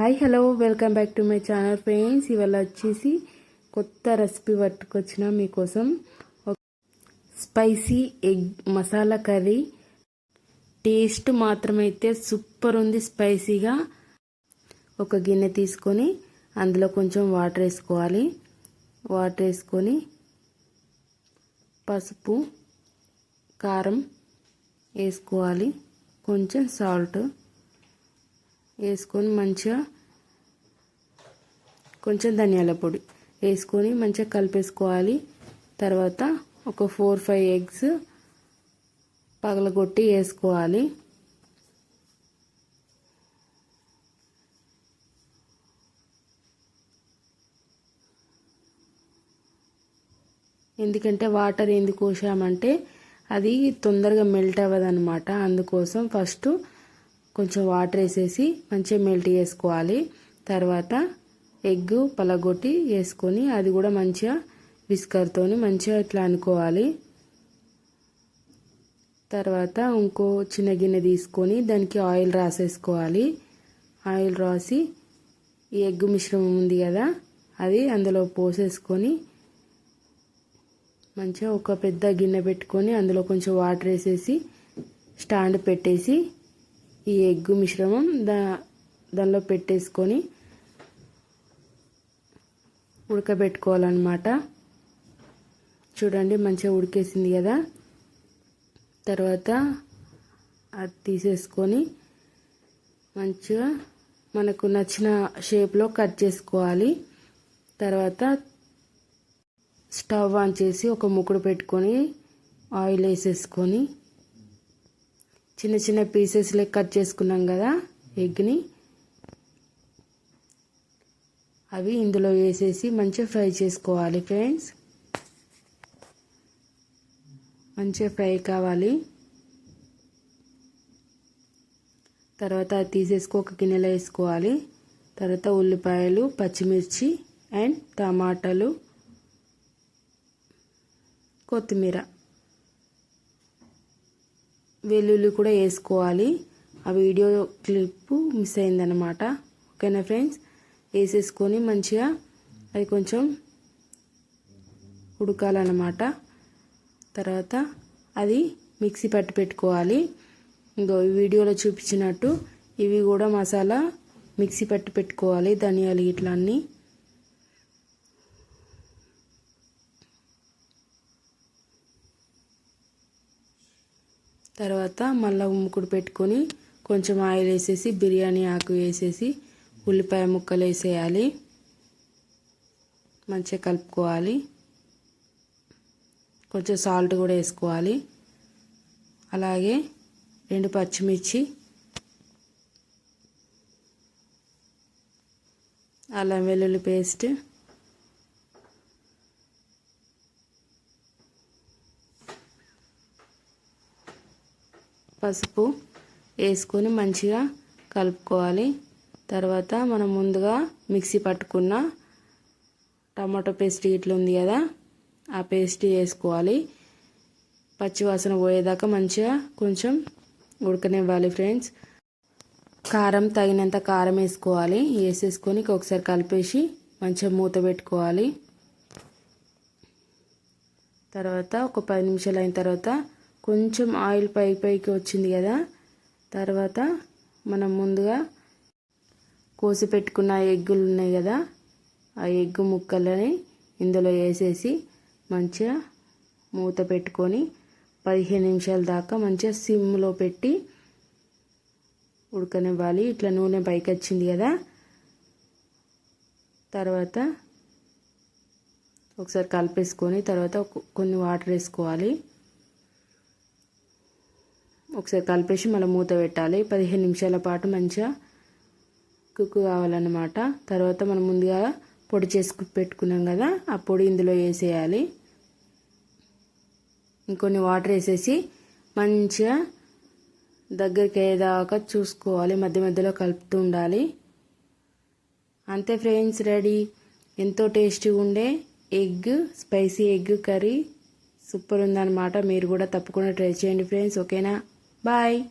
Hi hello welcome back to my channel friends. ఇవాళ వచ్చేసి కొత్త రెసిపీ పట్టుకొచ్చిన మీకోసం. Spicy egg masala curry. Taste మాత్రమైతే super ఉంది స్పైసీగా. ఒక గిన్నె తీసుకొని అందులో కొంచెం వాటర్ వేసుకోవాలి. వాటర్ వేసుకొని పసుపు కారం వేసుకోవాలి. కొంచెం సాల్ట్. వేసుకొని మంచిగా కొంచెం ధనియాల పొడి వేసుకొని మంచిగా కలిపేసుకోవాలి. తర్వాత ఒక ఫోర్ ఫైవ్ ఎగ్స్ పగలగొట్టి వేసుకోవాలి. ఎందుకంటే వాటర్ ఎందుకు పోసామంటే అది తొందరగా మెల్ట్ అవ్వదన్నమాట. అందుకోసం ఫస్ట్ కొంచెం వాటర్ వేసేసి మంచిగా మెల్ట్ చేసుకోవాలి. తర్వాత ఎగ్ పలగొట్టి వేసుకొని అది కూడా మంచిగా విస్కర్తో మంచిగా ఇట్లా అనుకోవాలి. తర్వాత ఇంకో చిన్న గిన్నె తీసుకొని దానికి ఆయిల్ రాసేసుకోవాలి. ఆయిల్ రాసి ఈ ఎగ్ మిశ్రమం ఉంది కదా అది అందులో పోసేసుకొని మంచిగా ఒక పెద్ద గిన్నె పెట్టుకొని అందులో కొంచెం వాటర్ వేసేసి స్టాండ్ పెట్టేసి ఈ ఎగ్ మిశ్రమం దా దానిలో పెట్టేసుకొని ఉడకబెట్టుకోవాలన్నమాట. చూడండి మంచిగా ఉడికేసింది కదా. తర్వాత అది తీసేసుకొని మంచిగా మనకు నచ్చిన షేప్లో కట్ చేసుకోవాలి. తర్వాత స్టవ్ ఆన్ చేసి ఒక ముక్కుడు పెట్టుకొని ఆయిల్ వేసేసుకొని చిన్న చిన్న పీసెస్ లెక్క కట్ చేసుకున్నాం కదా ఎగ్ని అవి ఇందులో వేసేసి మంచిగా ఫ్రై చేసుకోవాలి ఫ్రెండ్స్ మంచిగా ఫ్రై కావాలి. తర్వాత తీసేసుకో ఒక గిన్నెలో వేసుకోవాలి. తర్వాత ఉల్లిపాయలు పచ్చిమిర్చి అండ్ టమాటాలు కొత్తిమీర. వెల్లుల్లి కూడా వేసుకోవాలి. ఆ వీడియో క్లిప్ మిస్ అయిందనమాట ఓకేనా ఫ్రెండ్స్? వేసేసుకొని మంచిగా అది కొంచెం ఉడకాలన్నమాట. తర్వాత అది మిక్సీ పట్టి పెట్టుకోవాలి. ఇంకో వీడియోలో చూపించినట్టు ఇవి కూడా మసాలా మిక్సీ పట్టి పెట్టుకోవాలి. ధనియాలు ఇట్లా అన్నీ తర్వాత మళ్ళీ ఉమ్ముకుడు పెట్టుకొని కొంచెం ఆయిల్ వేసేసి బిర్యానీ ఆకు వేసేసి ఉల్లిపాయ ముక్కలు వేసేయాలి. మంచిగా కలుపుకోవాలి. కొంచెం సాల్ట్ కూడా వేసుకోవాలి. అలాగే రెండు పచ్చిమిర్చి అల్లం వెల్లుల్లి పేస్ట్ పసుపు వేసుకొని మంచిగా కలుపుకోవాలి. తర్వాత మనం ముందుగా మిక్సీ పట్టుకున్న టమాటో పేస్ట్ ఇట్లా ఉంది కదా ఆ పేస్ట్ వేసుకోవాలి. పచ్చివాసన పోయేదాకా మంచిగా కొంచెం ఉడకనివ్వాలి ఫ్రెండ్స్. కారం తగినంత కారం వేసుకోవాలి. వేసేసుకొని ఒకసారి కలిపేసి మంచిగా మూత పెట్టుకోవాలి. తర్వాత ఒక పది నిమిషాలు అయిన తర్వాత కొంచెం ఆయిల్ పై పైకి వచ్చింది కదా. తర్వాత మనం ముందుగా కోసి పెట్టుకున్న ఎగ్గులు ఉన్నాయి కదా. ఆ ఎగ్గు ముక్కలని ఇందులో వేసేసి మంచిగా మూత పెట్టుకొని పదిహేను నిమిషాల దాకా మంచిగా సిమ్లో పెట్టి ఉడకనివ్వాలి. ఇట్లా నూనె పైకి వచ్చింది కదా. తర్వాత ఒకసారి కలిపేసుకొని తర్వాత కొన్ని వాటర్ వేసుకోవాలి. ఒకసారి కలిపేసి మళ్ళీ మూత పెట్టాలి. పదిహేను నిమిషాల పాటు మంచిగా కుక్ కావాలన్నమాట. తర్వాత మనం ముందుగా పొడి చేసుకు పెట్టుకున్నాం కదా ఆ పొడి ఇందులో వేసేయాలి. ఇంకొన్ని వాటర్ వేసేసి మంచిగా దగ్గరికి అయ్యేదాకా చూసుకోవాలి. మధ్య మధ్యలో కలుపుతూ ఉండాలి. అంతే ఫ్రెండ్స్ రెడీ. ఎంతో టేస్టీగా ఉండే egg spicy egg curry. Super ఉందన్నమాట. మీరు కూడా తప్పకుండా ట్రై చేయండి ఫ్రెండ్స్ ఓకేనా? Bye.